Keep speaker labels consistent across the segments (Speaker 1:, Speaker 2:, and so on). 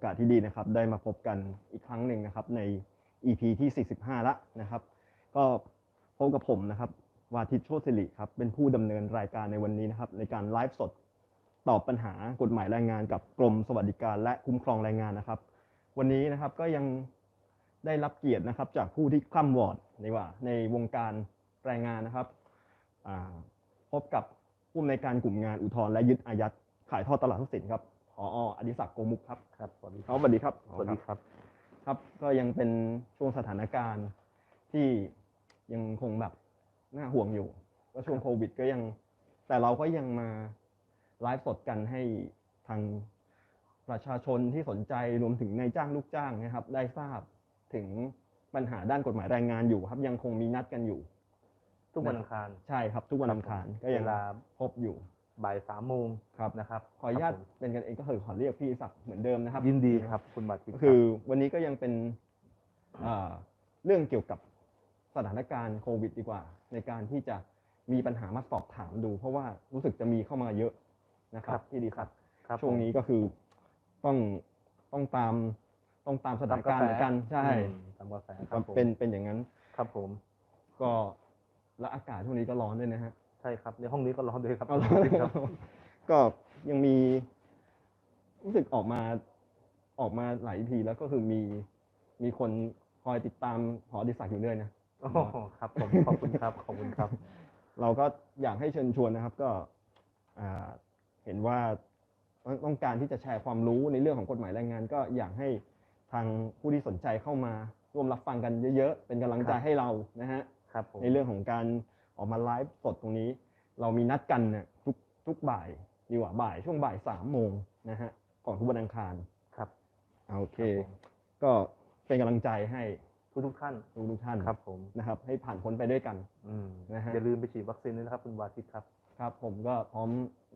Speaker 1: อกาสที่ดีนะครับ ได้มาพบกันอีกครั้งหนึ่งนะครับ ใน EP ที่ 45 ละนะครับ ก็พบกับผมนะครับวาทิตโชติสิริครับ เป็นผู้ดำเนินรายการในวันนี้นะครับ ในการไลฟ์สดตอบปัญหากฎหมายแรงงานกับกรมสวัสดิการและคุ้มครองแรงงานนะครับ วันนี้นะครับก็ยังได้รับเกียรตินะครับ จากผู้ที่คล่ำวอร์ดในว่า ในวงการแรงงานนะครับพบกับผู้อำนการกลุ่มงานอุทธรณ์และยึดอายัดขายทอดตลาดทรัพย์สินครับ ผออดิศักดิ์โกมุกครับ
Speaker 2: ครับสวัสดี
Speaker 1: ครับสวัสดีครับ
Speaker 2: สวัสดีครับ
Speaker 1: ครับ ก็ยังเป็นช่วงสถานการณ์ที่ยังคงแบบน่าห่วงอยู่ก็ช่วงโควิดก็ยัง แต่เราก็ยังมาไลฟ์สดกันให้ทางประชาชนที่สนใจรวมถึงนายจ้างลูกจ้างนะครับ ได้ทราบถึงปัญหาด้านกฎหมายแรงงานอยู่ครับ ยังคงมีนัดกันอยู่
Speaker 2: ทุกวันอังคาร
Speaker 1: ใช่ครับ ทุกวันอังคารก็ยัง
Speaker 2: เวลา
Speaker 1: พบอยู่
Speaker 2: บ่ายสามโมง
Speaker 1: ครับ
Speaker 2: นะครับ
Speaker 1: ขออนุญาต
Speaker 2: ครับผม
Speaker 1: เป็นกันเองก็คือขอเรียกพี่ศักดิ์เหมือนเดิมนะครับ
Speaker 2: ยินดีครับคุณบาทิต
Speaker 1: ก็คือวันนี้ก็ยังเป็นอ่าเรื่องเกี่ยวกับสถานการณ์โควิดดีกว่า ในการที่จะมีปัญหามาสอบถามดู เพราะว่ารู้สึกจะมีเข้ามาเยอะนะครับที่ดีครับ
Speaker 2: ครับ
Speaker 1: ช่วงนี้ก็คือต้องต้องตามต้องตามสถานการณ์เหมือนกันใช่
Speaker 2: อืมตามกระแสค
Speaker 1: ค
Speaker 2: รั
Speaker 1: รั
Speaker 2: บบผม
Speaker 1: เป็นเป็นอย่างนั้น
Speaker 2: ครับผม
Speaker 1: ก็และอากาศช่วงนี้ก็ร้อนด้วยนะฮะ
Speaker 2: ใช่ครับ ในห้องนี้ก็ร้อนด้วยครับ
Speaker 1: ก็ร้อน
Speaker 2: ครับ
Speaker 1: ก็ยังมีรู้สึกออกมาออกมาหลายทีแล้วก็คือมีมีคนคอยติดตามหอดิศักดิ์อยู่เรื่อยนะ
Speaker 2: โอ้โหครับผมขอบคุณครับขอบคุณครับ
Speaker 1: เราก็อยากให้เชิญชวนนะครับ ก็อ่าเห็นว่าต้องต้องการที่จะแชร์ความรู้ในเรื่องของกฎหมายแรงงาน ก็อยากให้ทางผู้ที่สนใจเข้ามาร่วมรับฟังกันเยอะๆ เป็นกำลังใจ
Speaker 2: ครับ
Speaker 1: ให้เรานะฮะ
Speaker 2: ครับผม
Speaker 1: ในเรื่องของการ ออกมาไลฟ์สดตรงนี้ เรามีนัดกันเนี่ยทุกทุกบ่ายดีกว่าบ่ายช่วงบ่ายสามโมงนะฮะก่อนทุกวันอังคาร
Speaker 2: ครับ
Speaker 1: อ่าโอเค
Speaker 2: ครับผม
Speaker 1: ก็เป็นกำลังใจให้
Speaker 2: ทุกทุกๆท่าน
Speaker 1: ทุกทุกๆท่าน
Speaker 2: ครับผม
Speaker 1: นะครับ ให้ผ่านพ้นไปด้วยกัน
Speaker 2: อืม
Speaker 1: นะฮะ
Speaker 2: อย่าลืมไปฉีดวัคซีนด้วยนะครับคุณวาทิตครับ
Speaker 1: ครับผมก็พร้อม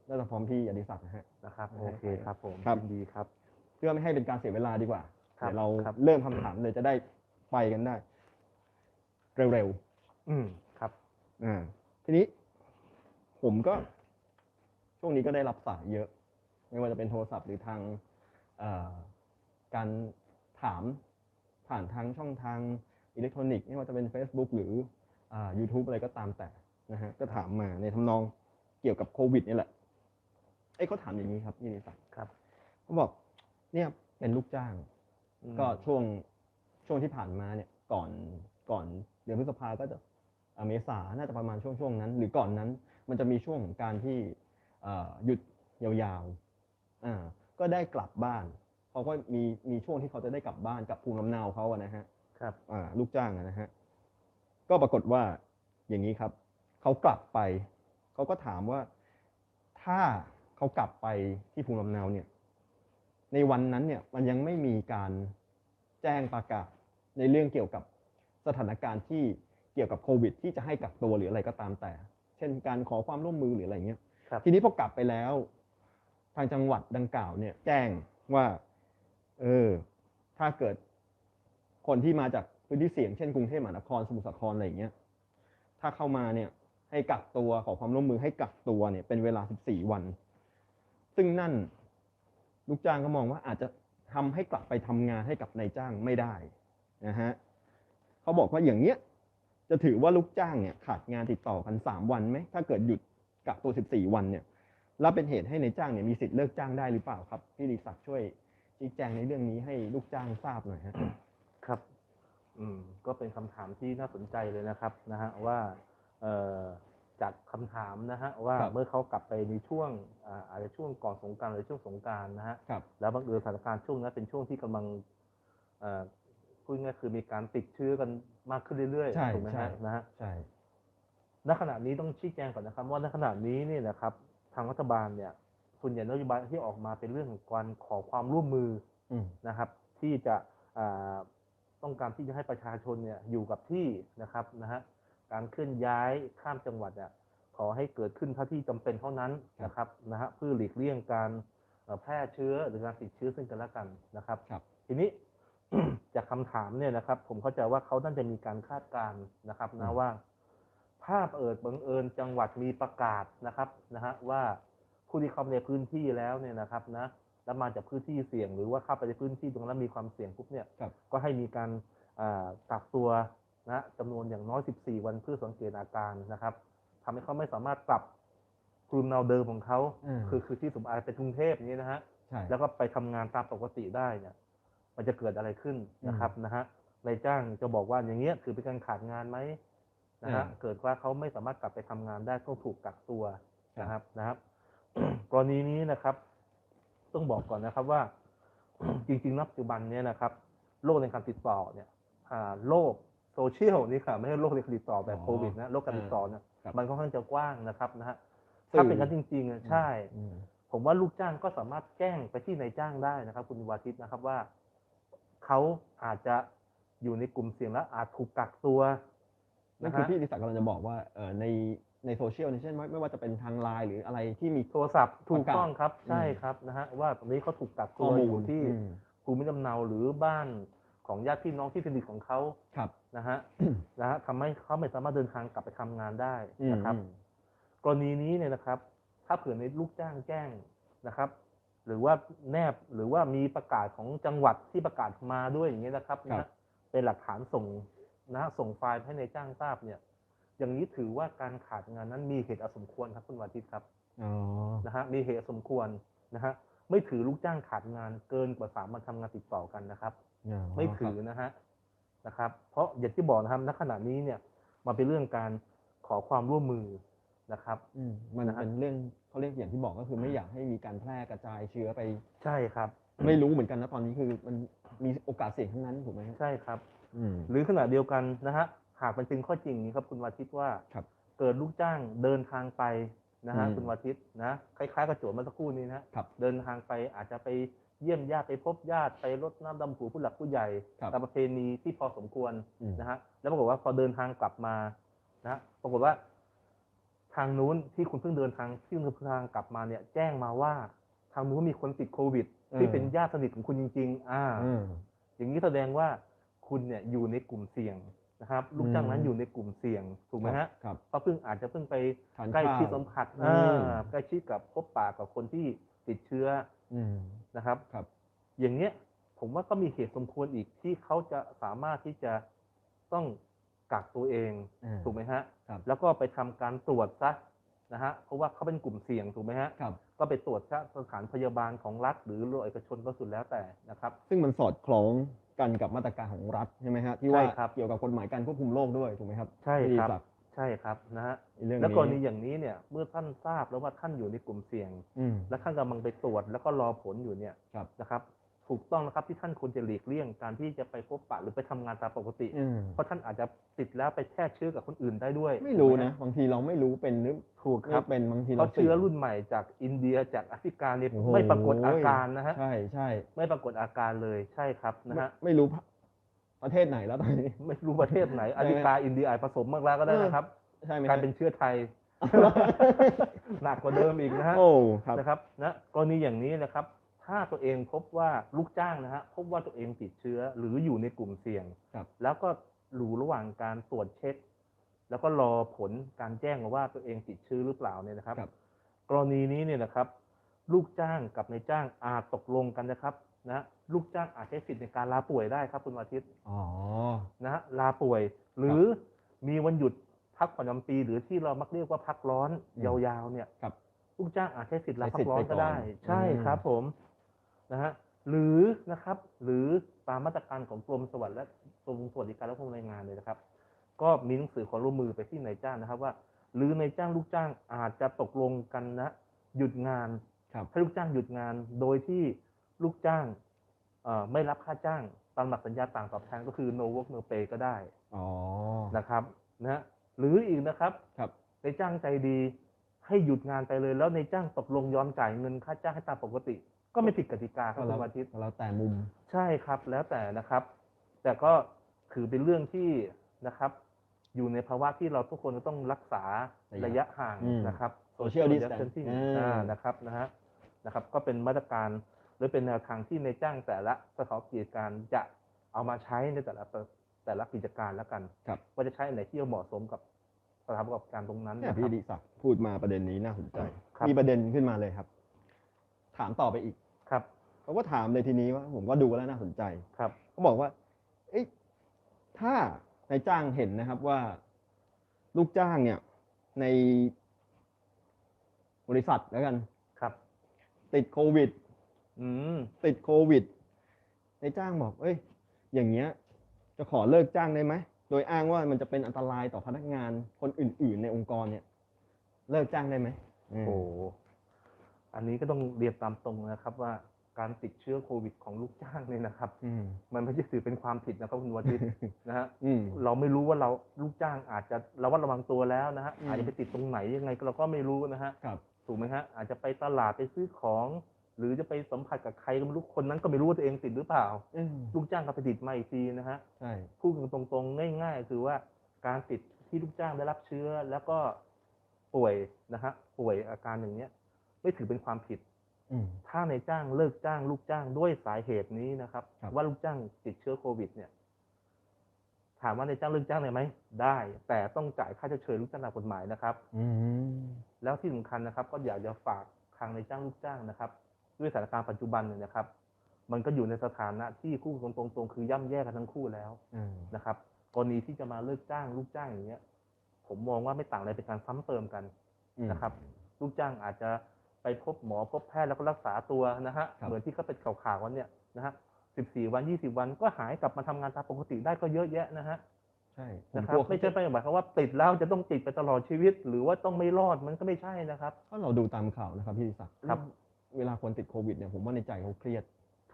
Speaker 1: น่าจะพร้อมพี่อดิศักดิ์นะฮะ
Speaker 2: นะครับ
Speaker 1: นะฮะ
Speaker 2: โอเคครับผม
Speaker 1: ครับ
Speaker 2: ยินดีครับ
Speaker 1: เพื่อไม่ให้เป็นการเสียเวลาดีกว่า
Speaker 2: ครับ
Speaker 1: เดี๋ยวเรา
Speaker 2: ครับ
Speaker 1: เริ่มคำถามเลยจะได้ไปกันได้ เร็ว
Speaker 2: อืมครับ
Speaker 1: ๆ อ่าทีนี้ ผมก็ ช่วงนี้ก็ได้รับสายเยอะ ไม่ว่าจะเป็นโทรศัพท์หรือทางเอ่อการถามผ่านทางช่องทางอิเล็กทรอนิกส์ไม่ว่าจะเป็น Facebook หรืออ่า YouTube อะไรก็ตามแต่นะฮะก็ถามมาในทำนองเกี่ยวกับโควิดนี่แหละเอ้ยเขาถามอย่างนี้ครับพี่นิสัก
Speaker 2: ครับ
Speaker 1: เขาบอกเนี่ยเป็นลูกจ้าง
Speaker 2: อืม
Speaker 1: ก็ช่วงช่วงที่ผ่านมาเนี่ย ก่อนก่อนเดือนพฤษภาก็จะอ่า เมษาน่าจะประมาณช่วงช่วงนั้น หรือก่อนนั้น มันจะมีช่วงของการที่เอ่อหยุดยาวๆอ่าก็ได้กลับบ้านเขาก็มีมีช่วงที่เขาจะได้กลับบ้านกับภูมิลำเนาเขาอะนะฮะ
Speaker 2: ครับ
Speaker 1: อ่าลูกจ้างอะนะฮะก็ปรากฏว่าอย่างนี้ครับ เขากลับไป เขาก็ถามว่าถ้าเขากลับไปที่ภูมิลำเนาเนี่ย ในวันนั้นเนี่ยมันยังไม่มีการแจ้งประกาศในเรื่องเกี่ยวกับสถานการณ์ที่ เกี่ยวกับโควิด ที่จะให้กักตัวหรืออะไรก็ตามแต่ เช่นการขอความร่วมมือหรืออะไรเงี้ย
Speaker 2: ครับ
Speaker 1: ทีนี้พอกลับไปแล้ว ทางจังหวัดดังกล่าวเนี่ย แจ้งว่า เออ ถ้าเกิดคนที่มาจากพื้นที่เสี่ยงเช่นกรุงเทพมหานครสมุทรสาครอะไรอย่างเงี้ยถ้าเข้ามาเนี่ย ให้กักตัวขอความร่วมมือให้กักตัวเนี่ยเป็นเวลา 14 วัน ซึ่งนั่นลูกจ้างก็มองว่าอาจจะทำให้กลับไปทำงานให้กับนายจ้างไม่ได้นะฮะเขาบอกว่าอย่างเนี้ย จะถือว่าลูกจ้างเนี่ยขาดงานติดต่อกัน 3 วันไหมถ้าเกิดหยุดกักตัว 14 วันเนี่ยแล้วเป็นเหตุให้นายจ้างเนี่ยมีสิทธิ์เลิกจ้างได้หรือเปล่าครับพี่ดิศักดิ์ช่วยชี้แจงในเรื่องนี้ให้ลูกจ้างทราบหน่อยฮะ
Speaker 2: ครับ อืมก็เป็นคำถามที่น่าสนใจเลยนะครับนะฮะว่าเอ่อจากคำถามนะฮะว่า
Speaker 1: ครับ
Speaker 2: เมื่อเขากลับไปในช่วงอ่าอาจจะช่วงก่อนสงกรารหรือช่วงสงกรารนะฮะ
Speaker 1: ครับ
Speaker 2: แล้วบังเอิญสถานการณ์ช่วงนั้นเป็นช่วงที่กำลังเอ่อ พูดง่ายๆคือมีการติดเชื้อกันมากขึ้นเรื่อย
Speaker 1: ใช่
Speaker 2: ๆถูกไหม
Speaker 1: ใช่
Speaker 2: ฮะนะฮะ
Speaker 1: ใช่
Speaker 2: ณขณะนี้ต้องชี้แจงก่อนนะครับว่าณขณะนี้เนี่ยนะครับทางรัฐบาลเนี่ยส่วนใหญ่นโยบายที่ออกมาเป็นเรื่องของการขอความร่วมมือ
Speaker 1: อืม
Speaker 2: นะครับ ที่จะอ่าต้องการที่จะให้ประชาชนเนี่ยอยู่กับที่นะครับนะฮะการเคลื่อนย้ายข้ามจังหวัดเนี่ยขอให้เกิดขึ้นเท่าที่จำเป็นเท่านั้นนะครับนะฮะเพื่อหลีกเลี่ยงการเอ่อแพร่เชื้อหรือการติดเชื้อซึ่งกันและกันนะครับ
Speaker 1: ครับ
Speaker 2: ทีนี้ จากคำถามเนี่ยนะครับ ผมเข้าใจว่าเขาน่าจะมีการคาดการณ์นะครับ
Speaker 1: อื
Speaker 2: นะ
Speaker 1: ม
Speaker 2: ว่า ภาพเอิดบังเอิญจังหวัดมีประกาศนะครับนะฮะว่าผู้ที่เข้ามาในพื้นที่แล้วเนี่ยนะครับนะแล้วมาจากพื้นที่เสี่ยง หรือว่าเข้าไปในพื้นที่ตรงนั้นมีความเสี่ยงปุ๊บเนี่ย
Speaker 1: ครับ
Speaker 2: ก็ให้มีการอ่ากักตัวนะจำนวนอย่างน้อย 14 วันเพื่อสังเกตอาการนะครับทำให้เขาไม่สามารถกลับภูมิลำเนาเดิมของเขา
Speaker 1: อืม
Speaker 2: คือคือที่สมมติอาจจะเป็นกรุงเทพอย่างนี้นะฮะ
Speaker 1: ใช่
Speaker 2: แล้วก็ไปทำงานตามปกติได้เนี่ย มันจะเกิดอะไรขึ้นนะครับนะฮะนายจ้างจะบอกว่าอย่างเงี้ยถือเป็นการขาดงานไหมนะฮะ
Speaker 1: อ่า
Speaker 2: เกิดว่าเขาไม่สามารถกลับไปทำงานได้ต้องถูกกักตัว
Speaker 1: ครับ
Speaker 2: นะครับนะครับกรณีนี้นะครับ ต้องบอกก่อนนะครับว่า จริงๆณปัจจุบันเนี่ยนะครับ โรคในการติดต่อเนี่ยอ่าโรคโซเชียลนี่ค่ะไม่ใช่โรคในการติดต่อแบบ
Speaker 1: อ๋อ
Speaker 2: โควิดนะโรคการติดต่อเนี่ย
Speaker 1: ครับ
Speaker 2: มันค่อนข้างจะกว้างนะครับนะฮะ
Speaker 1: สื่อ
Speaker 2: ถ้าเป็นกันจริงๆอะใช่
Speaker 1: อืม
Speaker 2: ผมว่าลูกจ้างก็สามารถแจ้งไปที่นายจ้างได้นะครับ คุณวาทิตนะครับว่า เขาอาจจะอยู่ในกลุ่มเสี่ยงและอาจถูกกักตัว
Speaker 1: นั่น
Speaker 2: นะ
Speaker 1: คือ
Speaker 2: ฮะ
Speaker 1: พี่ดิศักดิ์กำลังจะบอกว่าเอ่อในในโซเชียลเนี่ยเช่นไม่ไม่ว่าจะเป็นทางไลน์หรืออะไรที่มี
Speaker 2: โทรศัพท์ถูก
Speaker 1: ประกาศ
Speaker 2: ต้องครับ
Speaker 1: อืม
Speaker 2: ใช่ครับนะฮะว่าตรงนี้เขาถูกกัก
Speaker 1: ข้
Speaker 2: ตั
Speaker 1: อ
Speaker 2: ว
Speaker 1: มู
Speaker 2: อ
Speaker 1: ล
Speaker 2: ยู่ที่
Speaker 1: อืม
Speaker 2: ภูมิลำเนาหรือบ้านของญาติพี่น้องที่สนิทของเขา
Speaker 1: ครับ
Speaker 2: นะฮะนะฮะทำให้เขาไม่สามารถเดินทางกลับไปทำงานได้
Speaker 1: อืม
Speaker 2: นะครับ
Speaker 1: อืม
Speaker 2: กรณีนี้เนี่ยนะครับ ถ้าเผื่อในลูกจ้างแจ้งนะครับ หรือว่าแนบหรือว่ามีประกาศของจังหวัดที่ประกาศมาด้วยอย่างนี้ยนะครับ
Speaker 1: ครับ
Speaker 2: นะเป็นหลักฐานส่งนะฮะส่งไฟล์ให้ในจ้างทราบเนี่ย อย่างนี้ถือว่าการขาดงานนั้นมีเหตุอันสมควรครับคุณวาทิตครับ
Speaker 1: อ๋อ
Speaker 2: นะฮะมีเหตุอันสมควรนะฮะไม่ถือลูกจ้างขาดงานเกินกว่าสามวันทำงานติดต่อกันนะครับ
Speaker 1: อ๋อ
Speaker 2: ไม่ถือนะฮะนะครับ เพราะอย่างที่บอกนะครับณขณะนี้เนี่ยมันเป็นเรื่องการขอความร่วมมือนะครับ
Speaker 1: อืมมัน
Speaker 2: นะฮะ
Speaker 1: เป็นเรื่อง เขาเรียกอย่างที่บอกก็คือไม่อยากให้มีการแพร่กระจายเชื้อไป
Speaker 2: ใช่ครับ
Speaker 1: ไม่รู้เหมือนกันนะตอนนี้คือมันมีโอกาสเสี่ยงทั้งนั้นถูกไหมฮะ
Speaker 2: ใช่ครับ
Speaker 1: อืม
Speaker 2: หรือขณะเดียวกันนะฮะหากมันเป็นข้อจริงนี้ครับคุณวาทิตว่า
Speaker 1: ครับ
Speaker 2: เกิดลูกจ้างเดินทางไปนะฮะ
Speaker 1: อืม
Speaker 2: คุณวาทิตนะคล้ายๆกับโจทย์เมื่อสักครู่นี้นะฮะ
Speaker 1: ครับ
Speaker 2: เดินทางไปอาจจะไปเยี่ยมญาติไปพบญาติไปรดน้ำดำหัวผู้หลักผู้ใหญ่
Speaker 1: ครับ
Speaker 2: ตามประเพณีที่พอสมควร
Speaker 1: อืม
Speaker 2: นะฮะแล้วปรากฏว่าพอเดินทางกลับมานะฮะปรากฏว่า ทางนู้นที่คุณเพิ่งเดินทางที่คุณเพิ่งทางกลับมาเนี่ย แจ้งมาว่า ทางนู้นมีคนติดโควิด ที่เป็นญาติสนิทของคุณจริง ๆ อ่า
Speaker 1: อืม
Speaker 2: อย่างนี้แสดงว่าคุณเนี่ยอยู่ในกลุ่มเสี่ยงนะครับ ลูกจ้างนั้น
Speaker 1: อืม
Speaker 2: อยู่ในกลุ่มเสี่ยงถูกไหมฮะ
Speaker 1: ครับ
Speaker 2: เพราะเพิ่งอาจจะเพิ่งไป
Speaker 1: ทาน
Speaker 2: ใกล้
Speaker 1: ข้าว
Speaker 2: ชิดสัมผัส
Speaker 1: อืม
Speaker 2: อ่าใกล้ชิดกับพบปะกับคนที่ติดเชื้อ
Speaker 1: อืม
Speaker 2: นะครับ
Speaker 1: ครับ
Speaker 2: อย่างเนี้ย ผมว่าก็มีเหตุสมควรอีกที่เขาจะสามารถที่จะต้อง กักตัวเอง
Speaker 1: อ่า
Speaker 2: ถูกไหมฮะ
Speaker 1: ครับ
Speaker 2: แล้วก็ไปทำการตรวจซะนะฮะเพราะว่าเขาเป็นกลุ่มเสี่ยงถูกไหมฮะ
Speaker 1: ครับ
Speaker 2: ก็ไปตรวจซะสถานพยาบาลของรัฐ หรือโรงเอกชนก็สุดแล้วแต่นะครับ
Speaker 1: ซึ่งมันสอดคล้องกันกับมาตรการของรัฐใช่ไหมฮะที่ว่า
Speaker 2: ใช่ครับ
Speaker 1: เกี่ยวกับกฎหมายการควบคุมโรคด้วยถูกไหมครับ
Speaker 2: ใช่ครับ
Speaker 1: พี่ศักดิ์
Speaker 2: ใช่ครับนะฮะ
Speaker 1: ไอ้เรื่อง
Speaker 2: แล้ว
Speaker 1: นี้
Speaker 2: กรณีอย่างนี้เนี่ยเมื่อท่านทราบแล้วว่าท่านอยู่ในกลุ่มเสี่ยง
Speaker 1: อืม
Speaker 2: และท่านกำลังไปตรวจแล้วก็รอผลอยู่เนี่ย
Speaker 1: ครับ
Speaker 2: นะครับ ถูกต้องนะครับที่ท่านควรจะหลีกเลี่ยงการที่จะไปพบปะหรือไปทำงานตามปกติ
Speaker 1: อืม
Speaker 2: เพราะท่านอาจจะติดแล้วไปแพร่เชื้อกับคนอื่นได้ด้วย
Speaker 1: ไม่รู้
Speaker 2: ถูกห
Speaker 1: นะ บางทีเราไม่รู้เป็นหรือ
Speaker 2: ถูกค
Speaker 1: ไม่
Speaker 2: รับ
Speaker 1: เป็นบางที
Speaker 2: เพ
Speaker 1: เรา
Speaker 2: ราะเชื้อ
Speaker 1: สี่ยง
Speaker 2: รุ่นใหม่จากอินเดียจากแอฟริกาเนี่ย
Speaker 1: โอ้โห
Speaker 2: ไม่ปรากฏอาการนะฮะ
Speaker 1: ใช่ใช่
Speaker 2: ไม่ปรากฏอาการเลยใช่ครับนะฮะ
Speaker 1: ไม่ไม่รู้ประเทศไหนแล้วตอนนี้
Speaker 2: ไม่รู้ประเทศไหน
Speaker 1: ใช่
Speaker 2: แอ
Speaker 1: ไหม
Speaker 2: ฟริกาอินเดียอาจผสมมากแล้วก็ได้นะครับ
Speaker 1: ใช่ไหม
Speaker 2: กลายเป็นเชื้อไทยหนักกว่าเดิมอีกนะฮะ
Speaker 1: โอ้ครับ
Speaker 2: นะครับนะกรณีอย่างนี้นะครับ ถ้าตัวเองพบว่าลูกจ้างนะฮะพบว่าตัวเองติดเชื้อหรืออยู่ในกลุ่มเสี่ยง
Speaker 1: ครับ
Speaker 2: แล้วก็อยู่ระหว่างการตรวจเช็ค แล้วก็รอผลการแจ้งมาว่าตัวเองติดเชื้อหรือเปล่าเนี่ยนะครับ
Speaker 1: ครับ
Speaker 2: กรณีนี้เนี่ยนะครับ ลูกจ้างกับนายจ้างอาจตกลงกันนะครับนะลูกจ้างอาจใช้สิทธิ์ในการลาป่วยได้ครับคุณวาทิต
Speaker 1: อ๋อ
Speaker 2: นะฮะลาป่วย หรือมีวันหยุดพักผ่อนประจำปี หรือที่เรามักเรียกว่าพักร้อน
Speaker 1: อืม
Speaker 2: ยาวๆเนี่ย
Speaker 1: ครับ
Speaker 2: ลูกจ้างอาจใช้สิทธิ์ลา
Speaker 1: ใช้
Speaker 2: พั
Speaker 1: สิท
Speaker 2: ก
Speaker 1: ธิ์
Speaker 2: ร้อน
Speaker 1: ไปก่
Speaker 2: ก็
Speaker 1: อน
Speaker 2: ได้ใช่
Speaker 1: อืม
Speaker 2: ครับผม นะฮะหรือนะครับหรือตามมาตรการของกรมสวัสดิ์และกรมสวัสดิการและความแรงงานเลยนะครับ ก็มีหนังสือขอร่วมมือไปที่นายจ้างนะครับว่า หรือนายจ้างลูกจ้างอาจจะตกลงกันนะ หยุดงาน
Speaker 1: ครับ
Speaker 2: ให้ลูกจ้างหยุดงานโดยที่ลูกจ้างเอ่อไม่รับค่าจ้างตามหลักสัญญาต่างตอบแทนก็คือ no work no pay ก็ได้
Speaker 1: อ๋อ
Speaker 2: นะครับนะฮะหรืออีกนะครับ
Speaker 1: ครับ
Speaker 2: ในจ้างใจดีให้หยุดงานไปเลย แล้วในจ้างตกลงยอมจ่ายเงินค่าจ้างให้ตามปกติ ก็ไม่ผิดกติกาค
Speaker 1: ก็
Speaker 2: รับ
Speaker 1: แล้
Speaker 2: คุ
Speaker 1: ว
Speaker 2: ณวันอาทิตย์
Speaker 1: ก็แล้วแต่มุม
Speaker 2: ใช่ครับ แล้วแต่นะครับ แต่ก็ถือเป็นเรื่องที่นะครับ อยู่ในภาวะที่เราทุกคนจะต้องรักษา
Speaker 1: ระ
Speaker 2: ระ
Speaker 1: ยะ
Speaker 2: ยะห่าง
Speaker 1: อืม
Speaker 2: นะครับ
Speaker 1: Social
Speaker 2: distancing
Speaker 1: distance อ่า
Speaker 2: อ่านะครับนะฮะนะครับ ก็เป็นมาตรการหรือเป็นแนวทางที่ในจ้างแต่ละสถานกิจการจะเอามาใช้ในแต่ละแต่ละกิจการแล้วกัน
Speaker 1: ครับ
Speaker 2: ว่าจะใช้อันไหนที่เหมาะสมกับสถานประกอบการตรงนั้น
Speaker 1: เนี่ย
Speaker 2: นะค
Speaker 1: พี่
Speaker 2: รับ
Speaker 1: ดิศักดิ์พูดมาประเด็นนี้น่าสนใจ
Speaker 2: ครับ
Speaker 1: มีประเด็นขึ้นมาเลยครับ ถามต่อไปอีก
Speaker 2: ครับ
Speaker 1: เขาก็ถามเลยทีนี้ว่าผมก็ดูแล้วน่าสนใจ
Speaker 2: ครับ
Speaker 1: เขาบอกว่า เอ้ยถ้านายจ้างเห็นนะครับว่า ลูกจ้างเนี่ย ในบริษัทแล้วกัน
Speaker 2: ครับ
Speaker 1: ติดโควิด
Speaker 2: อืม
Speaker 1: ติดโควิดนายจ้างบอก เอ้ย อย่างเงี้ย จะขอเลิกจ้างได้ไหมโดยอ้างว่ามันจะเป็นอันตรายต่อพนักงานคนอื่น ๆ ในองค์กรเนี่ย เลิกจ้างได้ไหมอืม
Speaker 2: โอ้โห อันนี้ก็ต้องเรียนตามตรงนะครับว่าการติดเชื้อโควิดของลูกจ้างเนี่ยนะครับ
Speaker 1: อืม
Speaker 2: มันไม่ใช่ถือเป็นความผิดนะครับคุณวทิตนะฮะ
Speaker 1: อืม
Speaker 2: เราไม่รู้ว่าเราลูกจ้างอาจจะระวัดระวังตัวแล้วนะฮะ
Speaker 1: อืม
Speaker 2: อาจจะไปติดตรงไหนยังไงก็เราก็ไม่รู้นะฮะ
Speaker 1: ครับ
Speaker 2: ถูกไหมฮะอาจจะไปตลาดไปซื้อของ หรือจะไปสัมผัสกับใครก็ไม่รู้คนนั้นก็ไม่รู้ว่าตัวเองติดหรือเปล่า
Speaker 1: อืม
Speaker 2: ลูกจ้างก็ไปติดมาอีกทีนะฮะ
Speaker 1: ใช่
Speaker 2: พูดกันตรงๆง่าย ๆ คือว่าการติดที่ลูกจ้างได้รับเชื้อแล้วก็ป่วยนะฮะป่วยอาการอย่างเนี้ย ไม่ถือเป็นความผิด
Speaker 1: อืม
Speaker 2: ถ้าในจ้างเลิกจ้างลูกจ้างด้วยสาเหตุนี้นะครับ
Speaker 1: ครับ
Speaker 2: ว่าลูกจ้างติดเชื้อโควิด เนี่ย ถามว่าในจ้างเลิกจ้างได้ไหมได้ แต่ต้องจ่ายค่าชดเชยลูกจ้างตามกฎหมายนะครับ
Speaker 1: อืม
Speaker 2: แล้วที่สำคัญนะครับ ก็อยากจะฝากทางในจ้างลูกจ้างนะครับ ด้วยสถานการณ์ปัจจุบันเนี่ยนะครับ มันก็อยู่ในสถานะที่คู่ตรงๆๆคือ ย่ำแย่กันทั้งคู่แล้ว
Speaker 1: อืม
Speaker 2: นะครับกรณีที่จะมาเลิกจ้างลูกจ้างอย่างเงี้ย ผมมองว่าไม่ต่างอะไรเป็นการซ้ำเติมกัน
Speaker 1: อืม
Speaker 2: นะครับ ลูกจ้างอาจจะ ไปพบหมอพบแพทย์แล้วก็รักษาตัวนะฮะ
Speaker 1: ครับ
Speaker 2: เหมือนที่เขาเป็นข่าวๆวันเนี่ยนะฮะ14วัน20วันก็หายกลับมาทำงานตามปกติได้ก็เยอะแยะนะฮะ
Speaker 1: ใช่ผม
Speaker 2: นะครั
Speaker 1: ก
Speaker 2: บ
Speaker 1: ลัว
Speaker 2: ไม่ใช่ไปหมายความว่าติดแล้วจะต้องติดไปตลอดชีวิต หรือว่าต้องไม่รอดมันก็ไม่ใช่นะครับ
Speaker 1: ถ้าเราดูตามข่าวนะครับพี่ศักดิ์
Speaker 2: ครับ
Speaker 1: เวลาคนติดโควิดเนี่ยผมว่าในใจเขาเครียด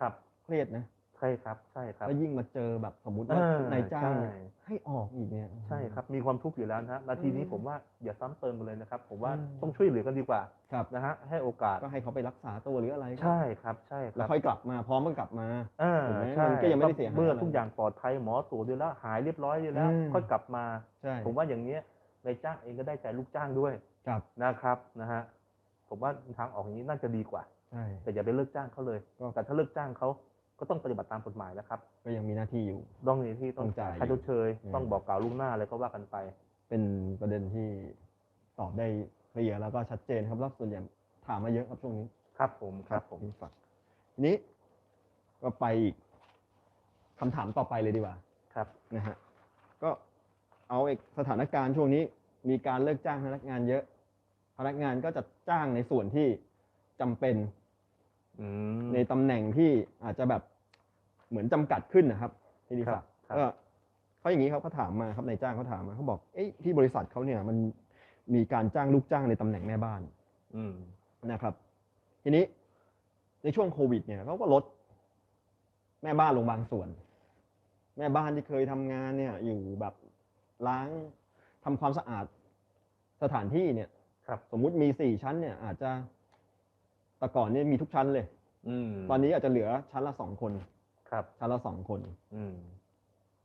Speaker 2: ครับ
Speaker 1: เครียดนะ
Speaker 2: ใช่ครับใช่ครับ
Speaker 1: แล้วยิ่งมาเจอแบบสมมติว่า
Speaker 2: เออนา
Speaker 1: ยจ้าง
Speaker 2: ใช่
Speaker 1: เนี่ยให้ออกอีกเนี่ย
Speaker 2: ใช่ครับ มีความทุกข์อยู่แล้วนะฮะนาทีนี้
Speaker 1: อืม
Speaker 2: ผมว่าอย่าซ้ำเติมกันเลยนะครับ ผมว่า
Speaker 1: อืม
Speaker 2: ต้องช่วยเหลือกันดีกว่า
Speaker 1: ครับ
Speaker 2: นะฮะให้โอกาส
Speaker 1: ก็ให้เขาไปรักษาตัวหรืออะไรก็
Speaker 2: ใช่ครับ ใช่ค
Speaker 1: แล้
Speaker 2: รั
Speaker 1: ว
Speaker 2: บ
Speaker 1: ค่อยกลับมาพร้อมมันกลับมา
Speaker 2: อ่า
Speaker 1: ถูกไหม
Speaker 2: ใช่
Speaker 1: มันก็ยังไม่ได้เสียหาย
Speaker 2: เมื่อ
Speaker 1: อะไร
Speaker 2: ทุกอย่างปลอดภัยหมอตรวจดีแล้วหายเรียบร้อยดีแล้ว
Speaker 1: อืม
Speaker 2: ค่อยกลับมา
Speaker 1: ใช่
Speaker 2: ผมว่าอย่างเนี้ยนายจ้างเองก็ได้ใจลูกจ้างด้วย
Speaker 1: ครับ
Speaker 2: นะครับนะฮะผมว่าทางออกอย่างนี้น่าจะดีกว่า
Speaker 1: ใช่
Speaker 2: แต่อย่าไปเลิกจ้างเขาเลย
Speaker 1: ก็
Speaker 2: แต่ถ้าเลิกจ้างเขา ก็ต้องปฏิบัติตามกฎหมายนะครับ
Speaker 1: ก็ยังมีหน้าที่อยู่
Speaker 2: ต้องมีที่ต้อง
Speaker 1: ต้องจ่าย
Speaker 2: ค่าชดเชย
Speaker 1: อืม
Speaker 2: ต้องบอกกล่าวล่วงหน้าอะไรก็ว่ากันไป
Speaker 1: เป็นประเด็นที่ตอบได้เคลียร์แล้วก็ชัดเจนครับแล้วส่วนใหญ่ถามมาเยอะครับช่วงนี้
Speaker 2: ครับผมครับผม
Speaker 1: พี่ศักดิ์ทีนี้ก็ไปอีกคำถามต่อไปเลยดีกว่า
Speaker 2: ครับ
Speaker 1: นะฮะก็เอาเอกสถานการณ์ช่วงนี้มีการเลิกจ้างพนักงานเยอะ พนักงานก็จะจ้างในส่วนที่จำเป็น
Speaker 2: อืม
Speaker 1: ในตำแหน่งที่อาจจะแบบ เหมือนจำกัดขึ้นนะครับที่ดี
Speaker 2: ครั
Speaker 1: ศั
Speaker 2: บ
Speaker 1: กดิ์
Speaker 2: ครับ
Speaker 1: ก็เขาอย่างนี้ครับเขาถามมาครับนายจ้างเขาถามมาเขาบอกเอ้ยที่บริษัทเขาเนี่ยมันมีการจ้างลูกจ้างในตำแหน่งแม่บ้าน
Speaker 2: อืม
Speaker 1: นะครับ ทีนี้ในช่วงโควิด เนี่ยเขาก็ลดแม่บ้านลงบางส่วน แม่บ้านที่เคยทำงานเนี่ย อยู่แบบล้างทำความสะอาดสถานที่เนี่ย
Speaker 2: ครับ
Speaker 1: สมมุติมีสี่ชั้นเนี่ย อาจจะแต่ก่อนเนี่ยมีทุกชั้นเลย
Speaker 2: อืม
Speaker 1: ตอนนี้อาจจะเหลือชั้นละสองคน
Speaker 2: ครับ
Speaker 1: ชั้นละสองคน
Speaker 2: อืม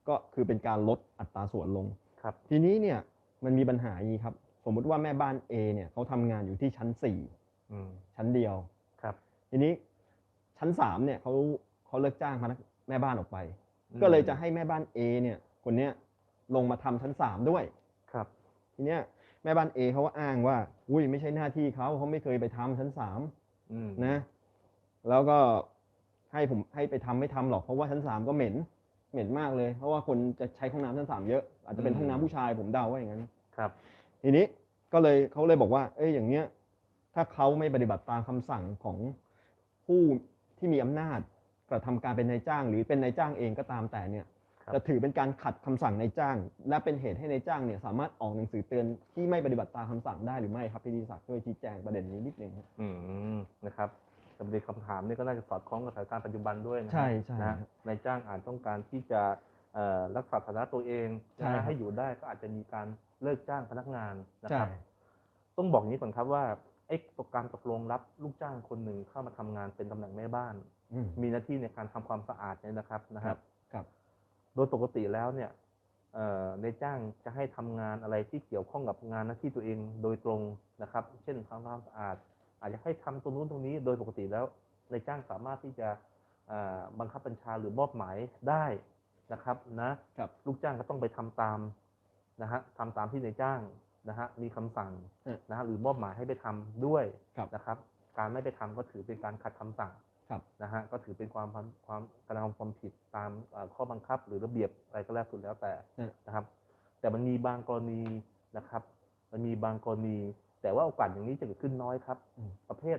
Speaker 1: ก็คือเป็นการลดอัตราส่วนลง
Speaker 2: ครับ
Speaker 1: ทีนี้เนี่ยมันมีปัญหาอย่างนี้ครับ สมมุติว่าแม่บ้าน A เนี่ยเขาทำงานอยู่ที่ชั้นสี่
Speaker 2: อืม
Speaker 1: ชั้นเดียว
Speaker 2: ครับ
Speaker 1: ทีนี้ชั้นสามเนี่ยเขาเขาเลิกจ้างพนักแม่บ้านออกไป
Speaker 2: อืม
Speaker 1: ก็เลยจะให้แม่บ้าน A เนี่ยคนเนี้ยลงมาทำชั้นสามด้วย
Speaker 2: ครับ
Speaker 1: ทีเนี้ยแม่บ้าน A เขาก็อ้างว่า อุ้ยไม่ใช่หน้าที่เขาเขาไม่เคยไปทำชั้นสาม
Speaker 2: อืม
Speaker 1: นะ แล้วก็ ให้ผมให้ไปทำไม่ทำหรอกเพราะว่าชั้นสามก็เหม็นเหม็นมากเลย เพราะว่าคนจะใช้ห้องน้ำชั้นสามเยอะอาจจะเป็นห้องน้ำผู้ชายผมเดาว่าอย่างนั้น
Speaker 2: ครับ
Speaker 1: ทีนี้ก็เลยเขาเลยบอกว่า เอ้ยอย่างเงี้ย ถ้าเขาไม่ปฏิบัติตามคำสั่งของผู้ที่มีอำนาจกระทำการเป็นนายจ้าง หรือเป็นนายจ้างเองก็ตามแต่เนี่ย
Speaker 2: ครับ
Speaker 1: จะถือเป็นการขัดคำสั่งนายจ้าง และเป็นเหตุให้นายจ้างเนี่ยสามารถออกหนังสือเตือนที่ไม่ปฏิบัติตามคำสั่งได้หรือไม่ครับพี่ดีศักดิ์ช่วยชี้แจงประเด็นนี้นิดนึงครับ
Speaker 2: อืมนะครับ สำหรับคำถามนี่ก็น่าจะสอดคล้องกับสถานการณ์ปัจจุบันด้วยนะฮะ
Speaker 1: ใช่ใช่
Speaker 2: นะนายจ้างอาจต้องการที่จะเอ่อรักษาฐานะตัวเอง
Speaker 1: ใช่
Speaker 2: นะฮะให้อยู่ได้ก็อาจจะมีการเลิกจ้างพนักงานนะ
Speaker 1: ใช่
Speaker 2: ครับ ต้องบอกอย่างนี้ก่อนครับว่าไอ้ตกการตกลงรับลูกจ้างคนหนึ่งเข้ามาทำงานเป็นตำแหน่งแม่บ้าน
Speaker 1: อืม
Speaker 2: มีหน้าที่ในการทำความสะอาดเนี่ยนะครับนะ
Speaker 1: ครั
Speaker 2: ฮะ
Speaker 1: บครับ
Speaker 2: โดยปกติแล้วเนี่ยเอ่อในจ้างจะให้ทำงานอะไรที่เกี่ยวข้องกับงานหน้าที่ตัวเองโดยตรงนะครับ เช่นทำความสะอาด อาจจะให้ทำตรงนู้นตรงนี้โดยปกติแล้วในจ้างสามารถที่จะเอ่อบังคับบัญชาหรือมอบหมายได้นะครับนะครับลูกจ้างก็ต้องไปทำตามนะฮะทำตามที่ในจ้างนะฮะมีคำสั่ง
Speaker 1: เออ
Speaker 2: นะฮะหรือมอบหมายให้ไปทำด้วย
Speaker 1: ครับ
Speaker 2: นะครับ การไม่ไปทำก็ถือเป็นการขัดคำสั่ง
Speaker 1: ครับ
Speaker 2: นะฮะก็ถือเป็นความความความกระทำความผิดตามเอ่อข้อบังคับหรือระเบียบอะไรก็แล้วสุดแล้วแต่
Speaker 1: อืม
Speaker 2: นะครับ แต่มันมีบางกรณีนะครับ มันมีบางกรณี แต่ว่าโอกาสอย่างนี้จะเกิดขึ้นน้อยครับ
Speaker 1: อืม
Speaker 2: ประเภท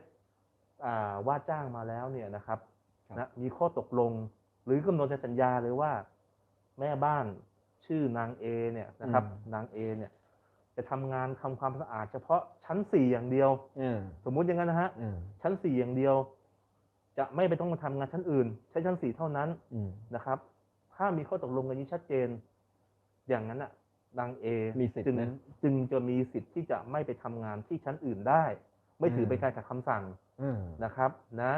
Speaker 2: อ่าว่าจ้างมาแล้วเนี่ยนะครับ
Speaker 1: ครับ
Speaker 2: นะมีข้อตกลง หรือกำหนดในสัญญาเลยว่า แม่บ้านชื่อนางเอเนี่ยนะครับ นางเอเนี่ย จะทำงานทำความสะอาด เฉพาะชั้นสี่อย่างเดียว
Speaker 1: เออ
Speaker 2: สมมุติอย่างนั้นนะฮะ
Speaker 1: เออ
Speaker 2: ชั้นสี่อย่างเดียว จะไม่ไปต้องมาทำงานชั้นอื่น ใช้ชั้นสี่เท่านั้น
Speaker 1: อืม
Speaker 2: นะครับ ถ้ามีข้อตกลงกันนี้ชัดเจน อย่างนั้นอะ นางเอ
Speaker 1: มีสิทธิ์
Speaker 2: จึง
Speaker 1: นะ
Speaker 2: จึงจะมีสิทธิ์ที่จะไม่ไปทำงานที่ชั้นอื่นได้ ไม่ถือ
Speaker 1: ม
Speaker 2: เป็นการขัดคำสั่ง
Speaker 1: เออ
Speaker 2: นะครับนะ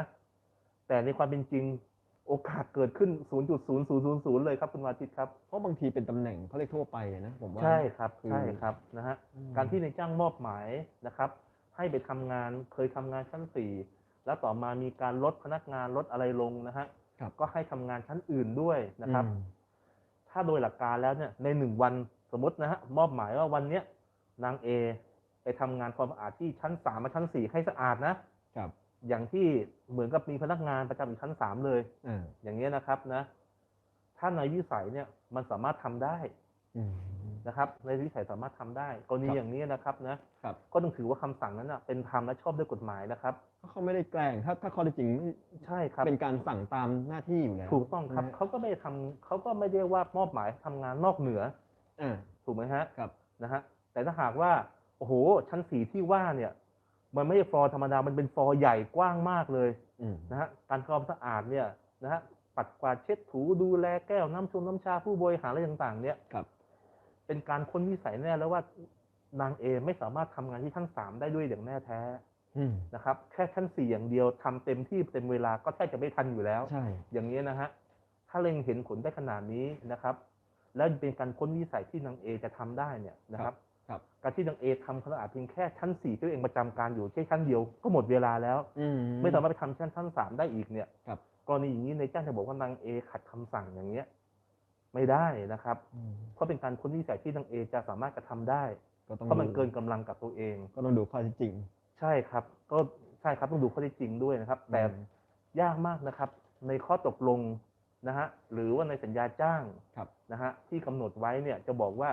Speaker 2: แต่ในความเป็นจริงโอกาสเกิดขึ้น 0.0000 เลยครับคุณวาทิตครับ
Speaker 1: เพราะบางทีเป็นตำแหน่งเขาเรียกทั่วไปนะผมว่า
Speaker 2: ใช่ครับ
Speaker 1: คือ
Speaker 2: ใช่ครับนะฮะ
Speaker 1: อืม
Speaker 2: การที่ในายจ้างมอบหมายนะครับ ให้ไปทำงานเคยทำงานชั้นสี่แล้วต่อมามีการลดพนักงานลดอะไรลงนะฮะ
Speaker 1: ครับ
Speaker 2: ก็ให้ทำงานชั้นอื่นด้วยนะครับ
Speaker 1: อืม
Speaker 2: ถ้าโดยหลักการแล้วเนี่ยในหนึ่งวัน สมมตินะฮะมอบหมายว่าวันเนี้ยนางเอไปทำงานความสะอาดที่ชั้นสามมาชั้นสี่ให้สะอาดนะ
Speaker 1: ครับ
Speaker 2: อย่างที่เหมือนกับมีพนักงานประจำอยู่ชั้นสามเลย
Speaker 1: อ่า
Speaker 2: อย่างเงี้ยนะครับนะ ถ้าในวิสัยเนี่ยมันสามารถทำได้
Speaker 1: อืม
Speaker 2: นะครับ ในวิสัยสามารถทำได้กรณี
Speaker 1: ครับ
Speaker 2: อย่างนี้นะครับนะครับก็ต้องถือว่าคำสั่งนั้นนะเป็นธรรมและชอบด้วยกฎหมายนะครับ
Speaker 1: เพราะเขาไม่ได้แกล้งถ้าถ้าข้อเท็จจริงไม่
Speaker 2: ใช่ครับ
Speaker 1: เป็นการสั่งตามหน้าที่อยู่แล้ว
Speaker 2: ถูกต้องครับ
Speaker 1: นะฮะ
Speaker 2: เขาก็ไม่ได้ทำเขาก็ไม่ได้ว่ามอบหมายทำงานนอกเหนือ
Speaker 1: อ่า
Speaker 2: ถูกไหมฮะ
Speaker 1: ครับ
Speaker 2: นะฮะแต่ถ้าหากว่าโอ้โหชั้นสีที่ว่าเนี่ย มันไม่ใช่ฟลอร์ธรรมดามันเป็นฟลอร์ใหญ่กว้างมากเลย
Speaker 1: อืม
Speaker 2: นะฮะการทำความสะอาดเนี่ยนะฮะปัดกวาดเช็ดถูดูแลแก้วน้ำชงน้ำชาผู้บริหารอะไรต่างๆ เนี่ย
Speaker 1: ครับ
Speaker 2: เป็นการค้นวิสัยแน่แล้วว่านางเอไม่สามารถทำงานที่ชั้นสามได้ด้วยอย่างแน่แท้
Speaker 1: อืม
Speaker 2: นะครับ แค่ชั้นสี่อย่างเดียวทำเต็มที่เต็มเวลาก็แทบจะไม่ทันอยู่แล้ว
Speaker 1: ใช่
Speaker 2: อย่างนี้นะฮะ ถ้าเล็งเห็นผลได้ขนาดนี้นะครับ แล้วเป็นการค้นวิสัยที่นางเอจะทำได้เนี่ยนะครับ
Speaker 1: ครับ
Speaker 2: การที่นางเอทำความสะอาดเพียงแค่ชั้นสี่ที่ตัวเองประจำการอยู่แค่ชั้นเดียวก็หมดเวลาแล้ว
Speaker 1: อืม
Speaker 2: ไม่สามารถไปทำชั้นชั้นสามได้อีกเนี่ย
Speaker 1: ครับ
Speaker 2: กรณีอย่างนี้ในายจ้างจะบอกว่านางเอขัดคำสั่งอย่างเงี้ย ไม่ได้นะครับ
Speaker 1: อืม
Speaker 2: เพราะเป็นการค้นวิสัยที่นางเอจะสามารถกระทำได้
Speaker 1: ก็ต้อง
Speaker 2: เพราะมัน
Speaker 1: ดู
Speaker 2: เกินกำลังกับตัวเอง
Speaker 1: ก็ต้องดูข้อเท็จจริง
Speaker 2: ใช่ครับ ก็ใช่ครับต้องดูข้อเท็จจริงด้วยนะครับ แต่
Speaker 1: อืม
Speaker 2: ยากมากนะครับ ในข้อตกลง นะฮะหรือว่าในสัญญาจ้าง
Speaker 1: ครับ
Speaker 2: นะฮะที่กำหนดไว้เนี่ยจะบอกว่า